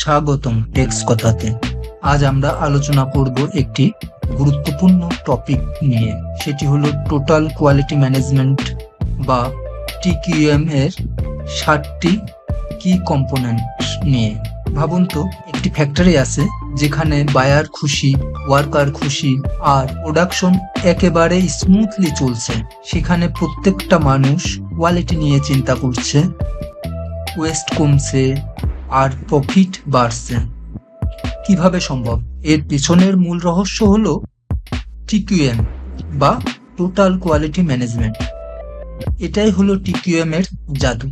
স্বাগতম টেক্স কথাতে। আজ আমরা আলোচনা করব একটি গুরুত্বপূর্ণ টপিক নিয়ে। সেটি হলো টোটাল কোয়ালিটি ম্যানেজমেন্ট বা টিকিউএম এর ষাটটি কি কম্পোনেন্ট নিয়ে। ভাবুন তো, একটি ফ্যাক্টরি আছে যেখানে বায়ার খুশি, ওয়ার্কার খুশি আর প্রোডাকশন একেবারে স্মুথলি চলছে। সেখানে প্রত্যেকটা মানুষ কোয়ালিটি নিয়ে চিন্তা করছে, ওয়েস্ট কমছে আর প্রফিট বাড়ছে কীভাবে সম্ভব? এর পিছনের মূল রহস্য হলো টিকিউএম বা টোটাল কোয়ালিটি ম্যানেজমেন্ট। এটাই হলো টিকিউএম এর জাদু।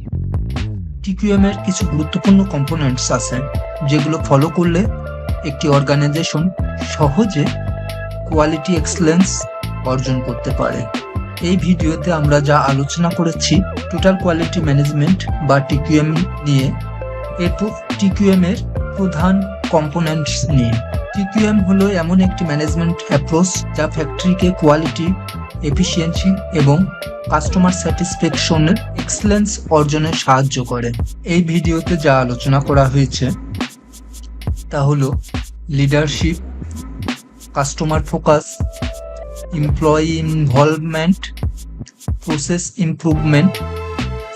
টিকিউএম এর কিছু গুরুত্বপূর্ণ কম্পোনেন্টস আছে, যেগুলো ফলো করলে একটি অর্গানাইজেশন সহজে কোয়ালিটি এক্সেলেন্স অর্জন করতে পারে। এই ভিডিওতে আমরা যা আলোচনা করেছি টোটাল কোয়ালিটি ম্যানেজমেন্ট বা টিকিউএম নিয়ে এরপর টিকিউএম এর প্রধান কম্পোনেন্টস নিয়ে টিকিউএম হলো এমন একটি ম্যানেজমেন্ট অ্যাপ্রোচ যা ফ্যাক্টরিকে কোয়ালিটি এফিসিয়েন্সি এবং কাস্টমার স্যাটিসফ্যাকশনের এক্সেলেন্স অর্জনে সাহায্য করে। এই ভিডিওতে যা আলোচনা করা হয়েছে, তা হলো leadership customer focus employee involvement process improvement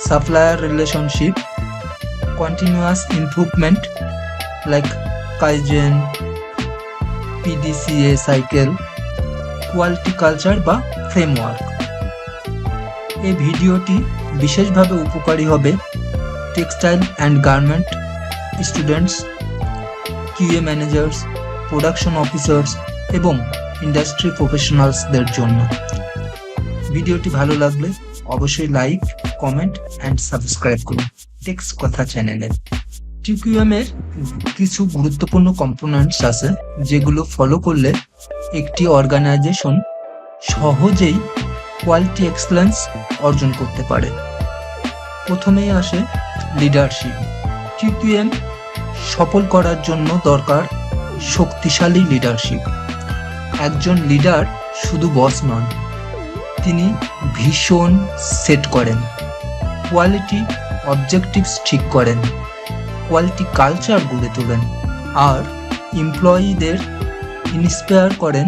supplier relationship continuous improvement like Kaizen, PDCA cycle, quality culture বা ফ্রেমওয়ার্ক এই ভিডিওটি বিশেষভাবে উপকারী হবে textile and garment students QA managers production officers এবং ইন্ডাস্ট্রি প্রফেশনালসদের জন্য। ভিডিওটি ভালো লাগলে অবশ্যই লাইক কমেন্ট অ্যান্ড সাবস্ক্রাইব করুন। টেক্স কথা চ্যানেলে টিকিউএম এর কিছু গুরুত্বপূর্ণ কম্পোনেন্টস আছে, যেগুলো ফলো করলে একটি অর্গানাইজেশন সহজেই কোয়ালিটি এক্সেলেন্স অর্জন করতে পারে। প্রথমেই আসে লিডারশিপ টিকিউএম সফল করার জন্য দরকার শক্তিশালী লিডারশিপ একজন লিডার শুধু বস নন, তিনি ভীষণ সেট করেন। কোয়ালিটি অবজেক্টিভস ঠিক করেন কোয়ালিটি কালচার গড়ে তোলেন, আর এমপ্লয়িদের ইন্সপায়ার করেন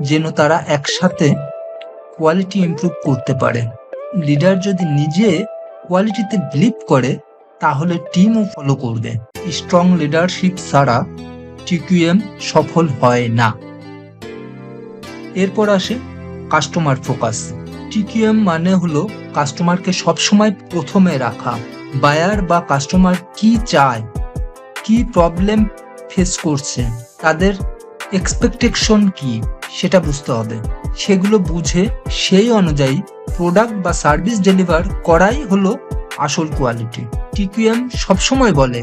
যেন তারা একসাথে কোয়ালিটি ইমপ্রুভ করতে পারে। লিডার যদি নিজে কোয়ালিটিতে বিলিভ করে, তাহলে টিমও ফলো করবে। স্ট্রং লিডারশিপ ছাড়া টিকিউএম সফল হয় না। এরপর আসে কাস্টমার ফোকাস টিকিউএম মানে হলো কাস্টমারকে সবসময় প্রথমে রাখা। বায়ার বা কাস্টমার কি চায়? কি প্রবলেম ফেস করছে? তাদের এক্সপেকটেশন কি? সেটা বুঝতে হবে। সেগুলো বুঝে সেই অনুযায়ী প্রোডাক্ট বা সার্ভিস ডেলিভার করাই হলো আসল কোয়ালিটি টিকিউএম সবসময় বলে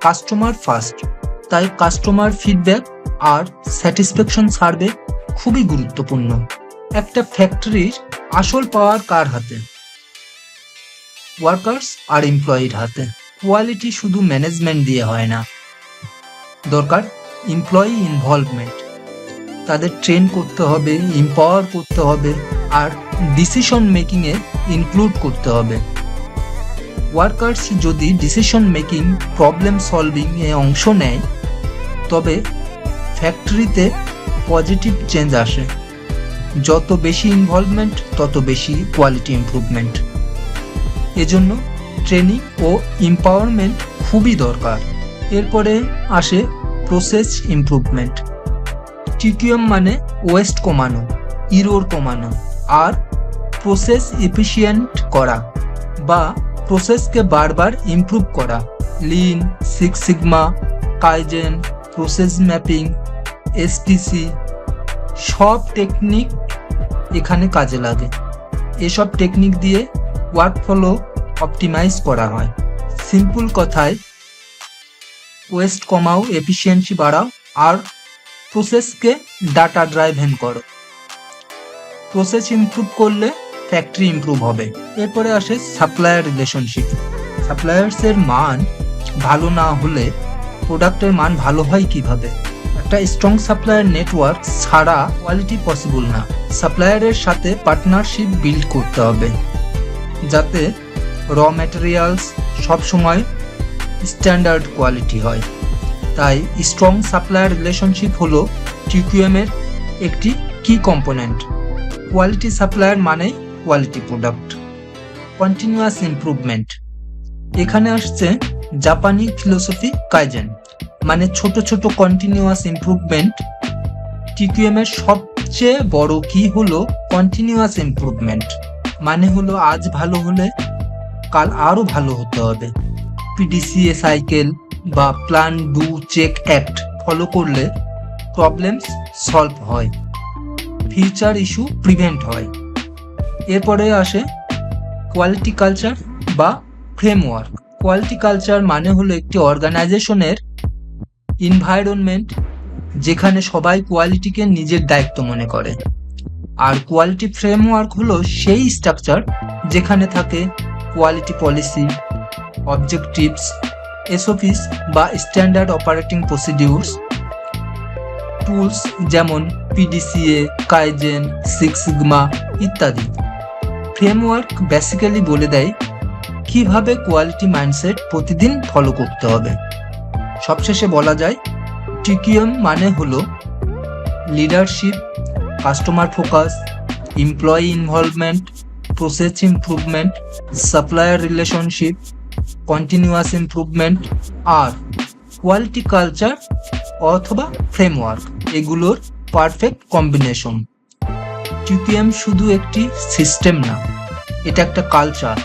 কাস্টমার ফার্স্ট তাই কাস্টমার ফিডব্যাক আর স্যাটিসফ্যাকশন সার্ভে খুবই গুরুত্বপূর্ণ। একটা ফ্যাক্টরির আসল পাওয়ার কার হাতে? ওয়ার্কার্স আর এমপ্লয়ির হাতে। কোয়ালিটি শুধু ম্যানেজমেন্ট দিয়ে হয় না। দরকার এমপ্লয়ি ইনভলভমেন্ট তাদের ট্রেন করতে হবে এম্পাওয়ার করতে হবে আর ডিসিশন মেকিংয়ে ইনক্লুড করতে হবে। ওয়ার্কার্স যদি ডিসিশন মেকিং প্রবলেম সলভিং এ অংশ নেয়, তবে ফ্যাক্টরিতে পজিটিভ চেঞ্জ আসে। যত বেশি ইনভলভমেন্ট তত বেশি কোয়ালিটি ইমপ্রুভমেন্ট এজন্য ট্রেনিং ও এম্পাওয়ারমেন্ট খুবই দরকার। এরপরে আসে প্রসেস ইমপ্রুভমেন্ট টিকিউএম মানে ওয়েস্ট কমানো ইরোর কমানো আর প্রসেস এফিসিয়েন্ট করা বা প্রসেসকে বারবার ইমপ্রুভ করা। Lean six sigma kaizen process mapping STC সব টেকনিক এখানে কাজে লাগে। এসব টেকনিক দিয়ে ওয়ার্ক ফ্লো অপটিমাইজ করা হয়। সিম্পল কথায় ওয়েস্ট কমাও এফিসিয়েন্সি বাড়াও, আর প্রসেসকে ডাটা ড্রাইভেন করো। প্রসেস ইমপ্রুভ করলে ফ্যাক্টরি ইমপ্রুভ হবে। এরপরে আসে সাপ্লায়ার রিলেশনশিপ সাপ্লায়ার্সের মান ভালো না হলে প্রোডাক্টের মান ভালো হয় কীভাবে? একটা স্ট্রং সাপ্লায়ার নেটওয়ার্ক ছাড়া কোয়ালিটি পসিবল না। সাপ্লায়ারের সাথে পার্টনারশিপ বিল্ড করতে হবে। যাতে র ম্যাটেরিয়ালস সবসময় স্ট্যান্ডার্ড কোয়ালিটি হয়। তাই স্ট্রং সাপ্লায়ার রিলেশনশিপ হলো টিকিউএম এর একটি কি কম্পোনেন্ট কোয়ালিটি সাপ্লায়ার মানে কোয়ালিটি প্রোডাক্ট কন্টিনিউয়াস ইমপ্রুভমেন্ট এখানে আসছে জাপানি ফিলোসফি কাইজেন মানে ছোট ছোট কন্টিনিউয়াস ইমপ্রুভমেন্ট টিকিউএম এর সবচেয়ে বড় কি হলো? কন্টিনিউয়াস ইমপ্রুভমেন্ট মানে হলো আজ ভালো হলে কাল আরও ভালো হতে হবে। পিডিসিএ সাইকেল বা plan do check act follow করলে প্রবলেমস সলভ হয়। ফিউচার ইস্যু প্রিভেন্ট হয়। এরপরে আসে কোয়ালিটি কালচার বা ফ্রেমওয়ার্ক কোয়ালিটি কালচার মানে হলো একটি অর্গানাইজেশনের ইনভায়রনমেন্ট যেখানে সবাই কোয়ালিটিকে নিজের দায়িত্ব মনে করে। আর কোয়ালিটি ফ্রেমওয়ার্ক হলো সেই স্ট্রাকচার যেখানে থাকে কোয়ালিটি পলিসি অবজেক্টিভস এসওপিস বা স্ট্যান্ডার্ড অপারেটিং প্রসিডিউরস টুলস যেমন পিডিসিএ কাইজেন সিক্স সিগমা ইত্যাদি। ফ্রেমওয়ার্ক বেসিক্যালি বলে দেয় কীভাবে কোয়ালিটি মাইন্ডসেট প্রতিদিন ফলো করতে হবে। সবশেষে বলা যায় টিকিএম মানে হলো leadership customer focus employee involvement process improvement supplier relationship continuous improvement আর কোয়ালিটি কালচার অথবা ফ্রেমওয়ার্ক এগুলোর পারফেক্ট কম্বিনেশন টিপিএম শুধু একটি সিস্টেম না, এটা একটা কালচার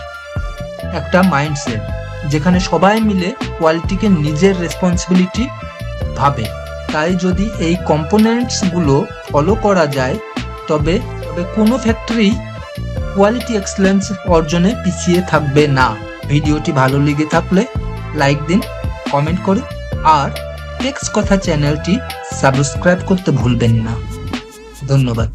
একটা মাইন্ডসেট যেখানে সবাই মিলে কোয়ালিটিকে নিজের রেসপন্সিবিলিটি ভাবে। তাই যদি এই কম্পোনেন্টসগুলো ফলো করা যায়, তবে তবে কোনো ফ্যাক্টরি কোয়ালিটি এক্সেলেন্স অর্জনে পিছিয়ে থাকবে না। ভিডিওটি ভালো লেগে থাকলে লাইক দিন কমেন্ট করুন, আর টেক্স কথা চ্যানেলটি সাবস্ক্রাইব করতে ভুলবেন না। ধন্যবাদ।